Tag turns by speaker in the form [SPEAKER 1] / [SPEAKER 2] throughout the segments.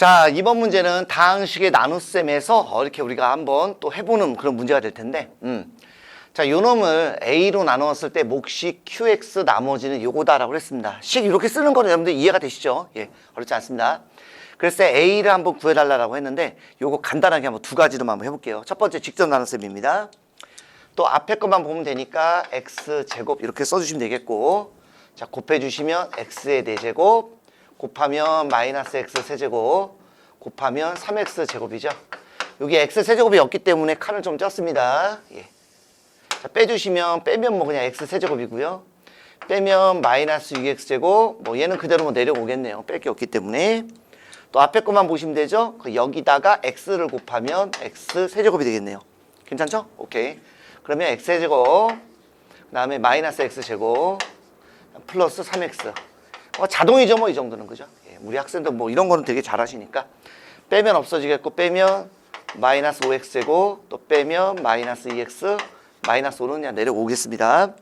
[SPEAKER 1] 자, 이번 문제는 다항식의 나눗셈에서 이렇게 우리가 한번 또 해보는 그런 문제가 될 텐데, 음. 자, 요 놈을 A로 나누었을 때 몫이 QX 나머지는 요거다라고 했습니다. 식 이렇게 쓰는 거는 여러분들 이해가 되시죠? 예, 어렵지 않습니다. 그래서 A를 한번 구해달라고 했는데, 요거 간단하게 한번 두 가지로만 한번 해볼게요. 첫 번째 직접 나눗셈입니다. 또 앞에 것만 보면 되니까 x 제곱 이렇게 써주시면 되겠고 자 곱해주시면 x의 4제곱 곱하면 마이너스 x 세제곱 곱하면 3x 제곱이죠. 여기 x 세제곱이 없기 때문에 칸을 좀 쪘습니다. 예. 자 빼주시면 빼면 뭐 그냥 x 세제곱이고요. 빼면 마이너스 6x 제곱 뭐 얘는 그대로 뭐 내려오겠네요. 뺄 게 없기 때문에. 또 앞에 것만 보시면 되죠? 그 여기다가 x를 곱하면 x 세제곱이 되겠네요. 괜찮죠? 오케이. 그러면 x제곱 그 다음에 마이너스 x제곱 플러스 3x 어, 자동이죠 뭐 이 정도는 그죠? 예, 우리 학생들 뭐 이런 거는 되게 잘하시니까 빼면 없어지겠고 빼면 마이너스 5x제곱 또 빼면 마이너스 2x 마이너스 5는 그냥 내려오겠습니다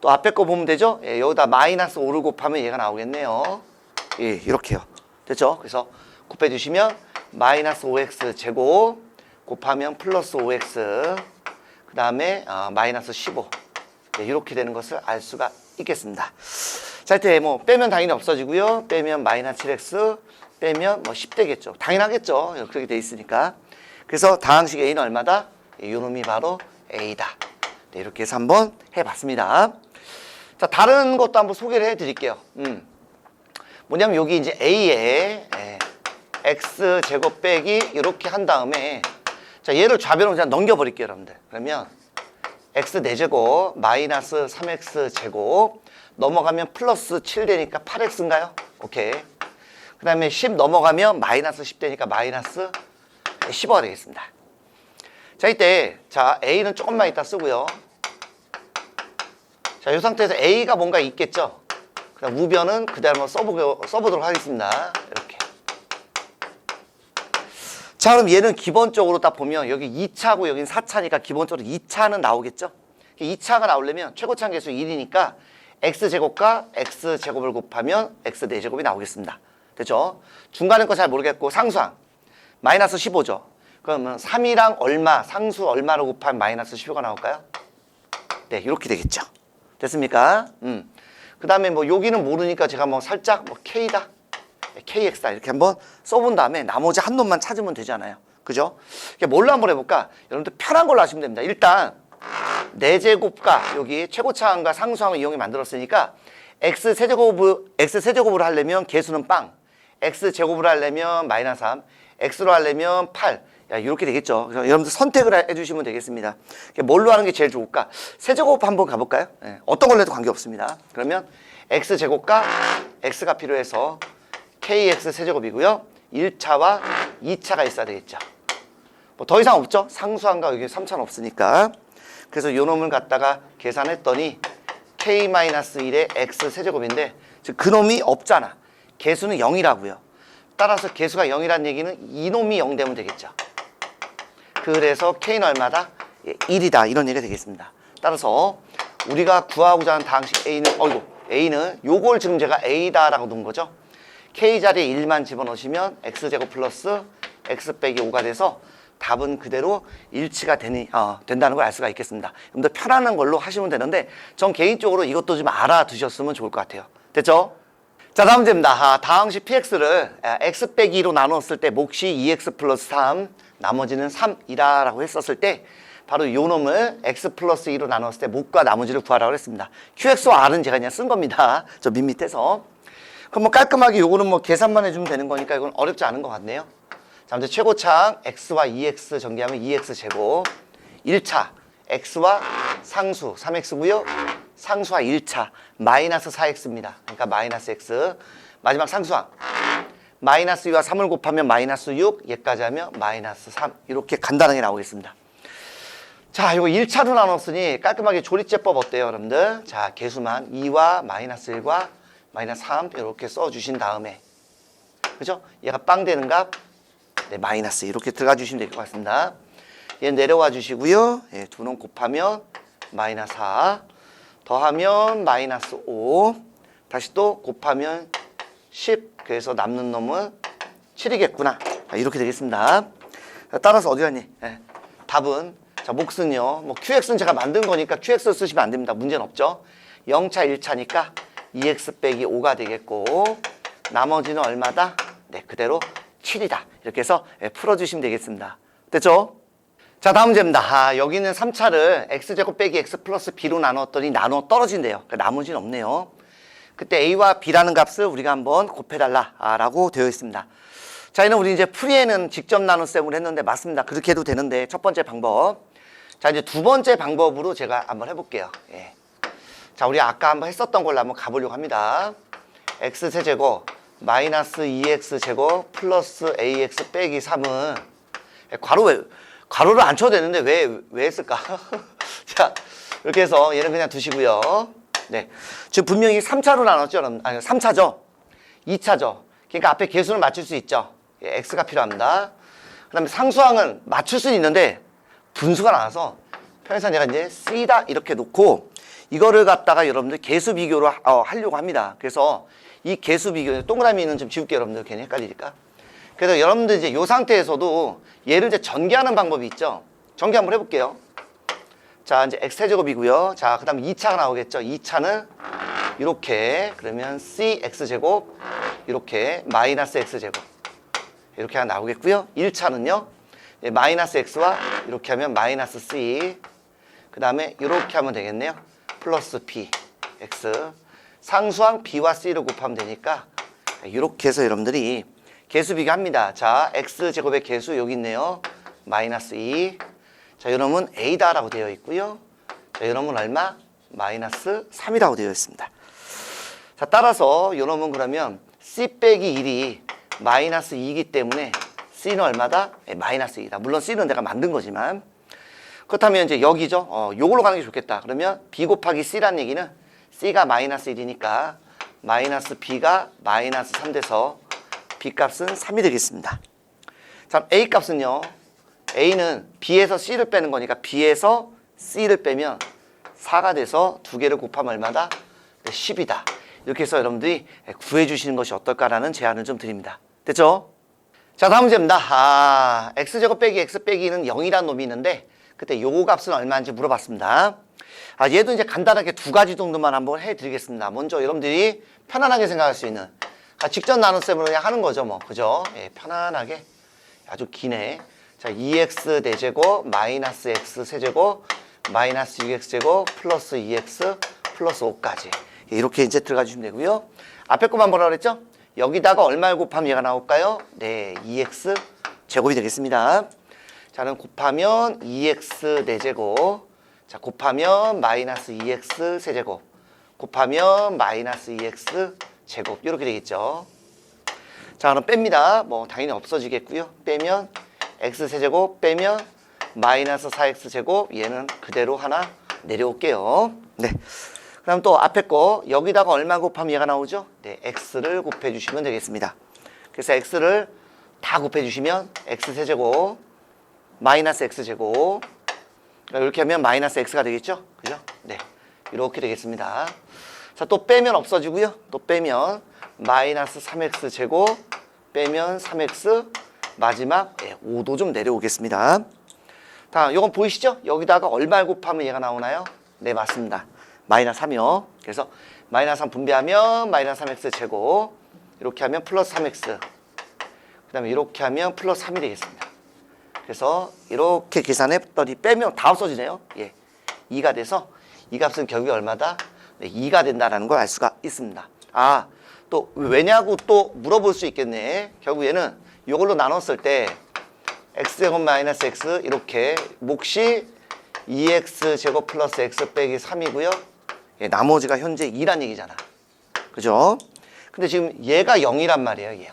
[SPEAKER 1] 또 앞에 거 보면 되죠? 예, 여기다 마이너스 5를 곱하면 얘가 나오겠네요 예, 이렇게요 됐죠? 그래서 곱해주시면 마이너스 5x 제곱 곱하면 플러스 5x 그 다음에 어, 마이너스 15 네, 이렇게 되는 것을 알 수가 있겠습니다. 자, 이때 뭐 빼면 당연히 없어지고요. 빼면 마이너스 7x 빼면 뭐 10 되겠죠. 당연하겠죠. 그렇게 돼 있으니까. 그래서 다항식 A는 얼마다? 이 놈이 바로 A다. 네, 이렇게 해서 한번 해봤습니다. 자, 다른 것도 한번 소개를 해드릴게요. 음. 뭐냐면 여기 이제 A에 예, x 제곱 빼기 이렇게 한 다음에 자 얘를 좌변으로 그냥 넘겨버릴게요 여러분들 그러면 x 4제곱 마이너스 3x 제곱 넘어가면 플러스 7 되니까 8x인가요? 오케이. 그 다음에 10 넘어가면 마이너스 10 되니까 마이너스 15가 되겠습니다. 자 이때 자 a는 조금만 이따 쓰고요. 자 이 상태에서 a가 뭔가 있겠죠? 그다음 우변은 그대로 써보고, 써보도록 하겠습니다 자 그럼 얘는 기본적으로 딱 보면 여기 2차고 여기는 4차니까 기본적으로 2차는 나오겠죠? 2차가 나오려면 최고차항 계수 1이니까 x제곱과 x제곱을 곱하면 x 4제곱이 나오겠습니다. 됐죠? 중간에 거잘 모르겠고 상수항. 마이너스 15죠. 그러면 3이랑 얼마 상수 얼마를 곱하면 마이너스 15가 나올까요? 네 이렇게 되겠죠. 됐습니까? 음. 그 다음에 뭐 여기는 모르니까 제가 뭐 살짝 뭐 k다 KX다 이렇게 한번 써본 다음에 나머지 한 놈만 찾으면 되잖아요. 그죠? 뭘로 한번 해볼까? 여러분들 편한 걸로 하시면 됩니다. 일단 네 내제곱과 여기 최고차항과 상수항을 이용해 만들었으니까 x 세제곱을 x 세제곱으로 하려면 개수는 빵, x 제곱으로 하려면 마이너스 3, x로 하려면 8. 야, 이렇게 되겠죠. 그래서 여러분들 선택을 해주시면 되겠습니다. 뭘로 하는 게 제일 좋을까? 세제곱 한번 가볼까요? 예, 어떤 걸로 해도 관계없습니다. 그러면 x 제곱과 x가 필요해서 kx 세제곱이고요. 1차와 2차가 있어야 되겠죠. 뭐 더 이상 없죠? 상수항과 여기 3차는 없으니까. 그래서 요 놈을 갖다가 계산했더니 k-1의 x 세제곱인데 즉 그놈이 없잖아. 개수는 0이라고요. 따라서 개수가 0이라는 얘기는 이놈이 0 되면 되겠죠. 그래서 k는 얼마다? 예, 1이다. 이런 얘기가 되겠습니다. 따라서 우리가 구하고자 하는 다항식 a는 어이구 a는 요걸 지금 제가 a다라고 놓은 거죠. K 자리에 1만 집어넣으시면 x제곱 플러스 x 빼기 5가 돼서 답은 그대로 일치가 되니, 어, 된다는 걸 알 수가 있겠습니다. 좀 더 편안한 걸로 하시면 되는데 전 개인적으로 이것도 좀 알아두셨으면 좋을 것 같아요. 됐죠? 자 다음 문제입니다. 아, 다항식 px를 아, x 빼기 2로 나눴을 때 몫이 2x 플러스 3 나머지는 3이라고 했었을 때 바로 요 놈을 x 플러스 2로 나눴을 때 몫과 나머지를 구하라고 했습니다. qx와 r은 제가 그냥 쓴 겁니다. 저 밑밑에서. 그럼 뭐 깔끔하게 요거는 뭐 계산만 해주면 되는 거니까 이건 어렵지 않은 것 같네요. 자, 이제 최고차항 x와 2x 전개하면 2x 제곱 1차 x와 상수 3x고요. 상수와 1차 마이너스 4x입니다. 그러니까 마이너스 x 마지막 상수항 마이너스 2와 3을 곱하면 마이너스 6 얘까지 하면 마이너스 3 이렇게 간단하게 나오겠습니다. 자, 이거 1차로 나눴으니 깔끔하게 조리제법 어때요, 여러분들? 자, 개수만 2와 마이너스 1과 마이너스 3 이렇게 써주신 다음에 그죠? 얘가 빵 되는 값 네, 마이너스 이렇게 들어가 주시면 될 것 같습니다. 얘 내려와 주시고요. 예, 두놈 곱하면 마이너스 4 더하면 마이너스 5 다시 또 곱하면 10 그래서 남는 놈은 7이겠구나. 자, 이렇게 되겠습니다. 자, 따라서 어디 갔니? 예. 답은 자 몫은요. 뭐 QX는 제가 만든 거니까 QX 쓰시면 안 됩니다. 문제는 없죠. 0차 1차니까 2X 빼기 5가 되겠고 나머지는 얼마다? 네 그대로 7이다. 이렇게 해서 예, 풀어주시면 되겠습니다. 됐죠? 자 다음 문제입니다. 아, 여기는 3차를 x제곱 빼기 x 플러스 b로 나눴더니 나눠 떨어진대요. 그러니까 나머지는 없네요. 그때 a와 b라는 값을 우리가 한번 곱해달라라고 되어 있습니다. 자, 이는 우리 이제 풀이에는 직접 나눗셈을 했는데 맞습니다. 그렇게 해도 되는데 첫 번째 방법. 자, 이제 두 번째 방법으로 제가 한번 해볼게요. 예. 자, 우리 아까 한번 했었던 걸로 한번 가보려고 합니다. x 세제곱 마이너스 2x 제곱 플러스 ax 빼기 3은 예, 괄호 왜 괄호를 안 쳐도 되는데 왜 왜 했을까? 자, 이렇게 해서 얘는 그냥 두시고요. 네. 지금 분명히 3차로 나눴죠? 아니, 3차죠? 2차죠? 그러니까 앞에 개수를 맞출 수 있죠? 예, x가 필요합니다. 그 다음에 상수항은 맞출 수는 있는데 분수가 나와서 편의상 제가 이제 C다 이렇게 놓고 이거를 갖다가 여러분들 개수 비교로 하- 어, 하려고 합니다. 그래서 이 개수 비교, 동그라미는 좀 지울게요, 여러분들. 괜히 헷갈리니까. 그래서 여러분들 이제 이 상태에서도 얘를 이제 전개하는 방법이 있죠. 전개 한번 해볼게요. 자, 이제 x제곱이고요. 자, 그 다음에 2차가 나오겠죠. 2차는 이렇게 그러면 cx제곱 이렇게 마이너스 x제곱 이렇게 하나 나오겠고요. 1차는요. 마이너스 x와 이렇게 하면 마이너스 c 그 다음에 이렇게 하면 되겠네요. 플러스 p x 상수항 b와 c를 곱하면 되니까 이렇게 해서 여러분들이 개수 비교합니다. 자, x제곱의 개수 여기 있네요. 마이너스 2 자, 이놈은 A다라고 되어 있고요. 자, 이놈은 얼마? 마이너스 3이라고 되어 있습니다. 자, 따라서 이놈은 그러면 C 빼기 1이 마이너스 2이기 때문에 C는 얼마다? 예, 마이너스 2다. 물론 C는 내가 만든 거지만. 그렇다면 이제 여기죠. 어, 요걸로 가는 게 좋겠다. 그러면 B 곱하기 C라는 얘기는 C가 마이너스 1이니까 마이너스 B가 마이너스 3 돼서 B 값은 3이 되겠습니다. 자, A 값은요. A는 B에서 C를 빼는 거니까 B에서 C를 빼면 4가 돼서 두 개를 곱하면 얼마다? 네, 10이다. 이렇게 해서 여러분들이 구해 주시는 것이 어떨까라는 제안을 좀 드립니다. 됐죠? 자, 다음 문제입니다. 아, x제곱 빼기 x 빼기는 0이라는 놈이 있는데 그때 요거 값은 얼마인지 물어봤습니다. 아, 얘도 이제 간단하게 두 가지 정도만 한번 해드리겠습니다. 먼저 여러분들이 편안하게 생각할 수 있는 아, 직전 나눗셈으로 그냥 하는 거죠, 뭐. 그죠? 예, 편안하게. 아주 기네. 자, 2x 대제곱 마이너스 x 세제곱 마이너스 6x제곱 플러스 2x 플러스 5까지 이렇게 이제 들어가 주시면 되고요. 앞에 것만 뭐라 그랬죠? 여기다가 얼마를 곱하면 얘가 나올까요? 네, 2x 제곱이 되겠습니다. 자는 곱하면 2x 4제곱 자 곱하면 마이너스 2x 세제곱 곱하면 마이너스 2x 제곱 이렇게 되겠죠. 자 그럼 뺍니다. 뭐 당연히 없어지겠고요. 빼면 x 세제곱 빼면 마이너스 4x 제곱 얘는 그대로 하나 내려올게요. 네. 그럼 또 앞에 거 여기다가 얼마 곱하면 얘가 나오죠? 네, x를 곱해 주시면 되겠습니다. 그래서 x를 다 곱해 주시면 x 세제곱 마이너스 x 제곱 그러니까 이렇게 하면 마이너스 x가 되겠죠? 그죠? 네. 이렇게 되겠습니다. 자, 또 빼면 없어지고요. 또 빼면 마이너스 3x 제곱 빼면 3x 마지막 예, 5도 좀 내려오겠습니다. 다음 이건 보이시죠? 여기다가 얼마 곱하면 얘가 나오나요? 네, 맞습니다. 마이너스 3이요. 그래서 마이너스 3 분배하면 마이너스 3x 제곱 이렇게 하면 플러스 3x 그 다음에 이렇게 하면 플러스 3이 되겠습니다. 그래서 이렇게 계산했더니 빼면 다 없어지네요. 예. 2가 돼서 이 값은 결국에 얼마다? 네, 2가 된다라는 걸 알 수가 있습니다. 아, 또 왜냐고 또 물어볼 수 있겠네. 결국 얘는 이걸로 나눴을 때 x제곱 마이너스 x 이렇게 몫이 2x 제곱 플러스 x 빼기 3이고요. 예, 나머지가 현재 2란 얘기잖아. 그죠? 근데 지금 얘가 0이란 말이에요, 얘.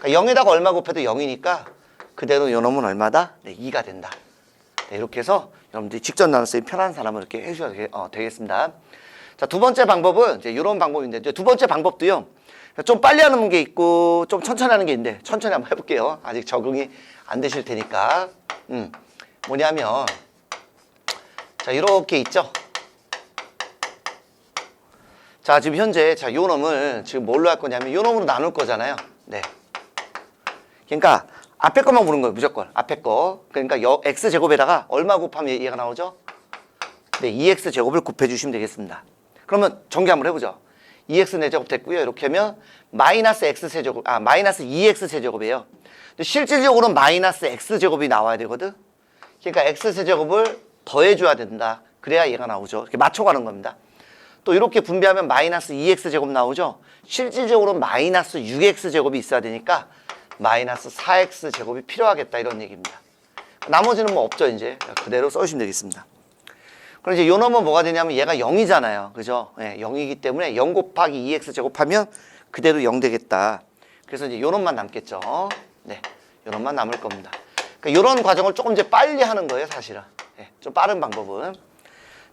[SPEAKER 1] 그러니까 0에다가 얼마 곱해도 0이니까 그대로 요놈은 얼마다? 네, 2가 된다. 네, 이렇게 해서 여러분들이 직전 나눗셈이 편한 사람은 이렇게 해주셔도 되, 어, 되겠습니다. 자, 두 번째 방법은 이제 이런 방법인데 이제 두 번째 방법도요. 좀 빨리 하는 게 있고 좀 천천히 하는 게 있는데 천천히 한번 해볼게요. 아직 적응이 안 되실 테니까. 음, 뭐냐면 자 이렇게 있죠. 자 지금 현재 자 요 놈을 지금 뭘로 할 거냐면 요 놈으로 나눌 거잖아요. 네. 그러니까 앞에 것만 보는 거예요, 무조건. 앞에 거. 그러니까 여, x 제곱에다가 얼마 곱하면 얘가 나오죠? 네, 2x 제곱을 곱해 주시면 되겠습니다. 그러면 전개 한번 해보죠. 2x 네 4제곱 됐고요. 이렇게 하면 마이너스 x 세제곱, 아 마이너스 2x 세제곱이에요. 근데 실질적으로는 마이너스 x 제곱이 나와야 되거든. 그러니까 x 세제곱을 더해줘야 된다. 그래야 얘가 나오죠. 이렇게 맞춰가는 겁니다. 또 이렇게 분배하면 마이너스 2x 제곱 나오죠. 실질적으로 마이너스 6x 제곱이 있어야 되니까 마이너스 4x 제곱이 필요하겠다 이런 얘기입니다. 나머지는 뭐 없죠 이제 그대로 써주시면 되겠습니다. 그럼 이제 요 놈은 뭐가 되냐면 얘가 0이잖아요. 그죠? 예, 0이기 때문에 0 곱하기 2x 제곱하면 그대로 0 되겠다. 그래서 이제 요 놈만 남겠죠. 네. 요 놈만 남을 겁니다. 그러니까 요런 과정을 조금 이제 빨리 하는 거예요, 사실은. 예, 좀 빠른 방법은.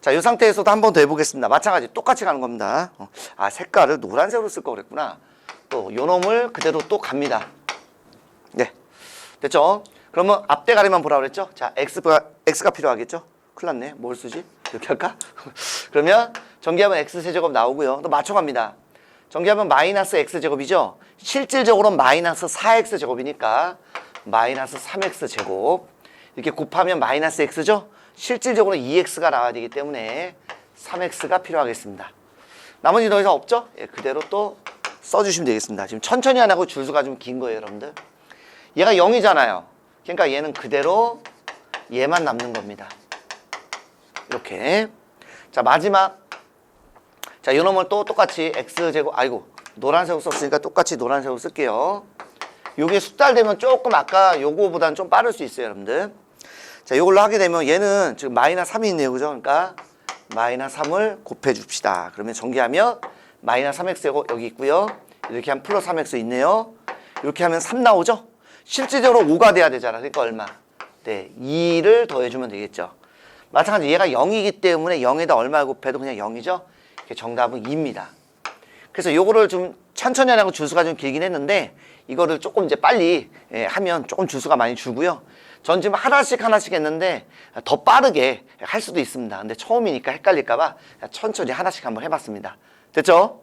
[SPEAKER 1] 자, 이 상태에서도 한 번 더 해보겠습니다. 마찬가지 똑같이 가는 겁니다. 어, 아, 색깔을 노란색으로 쓸걸 그랬구나. 또 요 놈을 그대로 또 갑니다. 네. 됐죠? 그러면 앞대 가리만 보라 그랬죠? 자, x가, x가 필요하겠죠? 큰일 났네. 뭘 쓰지? 이렇게 할까? 그러면 전개하면 x세제곱 나오고요. 또 맞춰갑니다. 전개하면 마이너스 x제곱이죠? 실질적으로 마이너스 4x제곱이니까 마이너스 3x제곱 이렇게 곱하면 마이너스 x죠? 실질적으로 2x가 나와야 되기 때문에 3x가 필요하겠습니다. 나머지 더 이상 없죠? 예, 그대로 또 써주시면 되겠습니다. 지금 천천히 안 하고 줄수가 좀 긴 거예요, 여러분들. 얘가 0이잖아요. 그러니까 얘는 그대로 얘만 남는 겁니다. 이렇게. 자, 마지막. 자, 이 놈을 또 똑같이 x제곱, 아이고, 노란색으로 썼으니까 똑같이 노란색으로 쓸게요. 요게 숙달되면 조금 아까 요거보다는 좀 빠를 수 있어요, 여러분들. 자, 요걸로 하게 되면 얘는 지금 마이너스 3이 있네요, 그죠? 그러니까 마이너스 3을 곱해 줍시다. 그러면 전개하면 마이너스 3x고 여기 있고요. 이렇게 하면 플러스 3x 있네요. 이렇게 하면 3 나오죠? 실질적으로 5가 돼야 되잖아. 그러니까 얼마? 네, 2를 더해주면 되겠죠. 마찬가지 얘가 0이기 때문에 0에다 얼마 곱해도 그냥 0이죠? 정답은 2입니다. 그래서 요거를 좀 천천히 하고 주수가 좀 길긴 했는데 이거를 조금 이제 빨리 예, 하면 조금 주수가 많이 줄고요. 전 지금 하나씩 하나씩 했는데 더 빠르게 할 수도 있습니다. 근데 처음이니까 헷갈릴까봐 천천히 하나씩 한번 해봤습니다. 됐죠?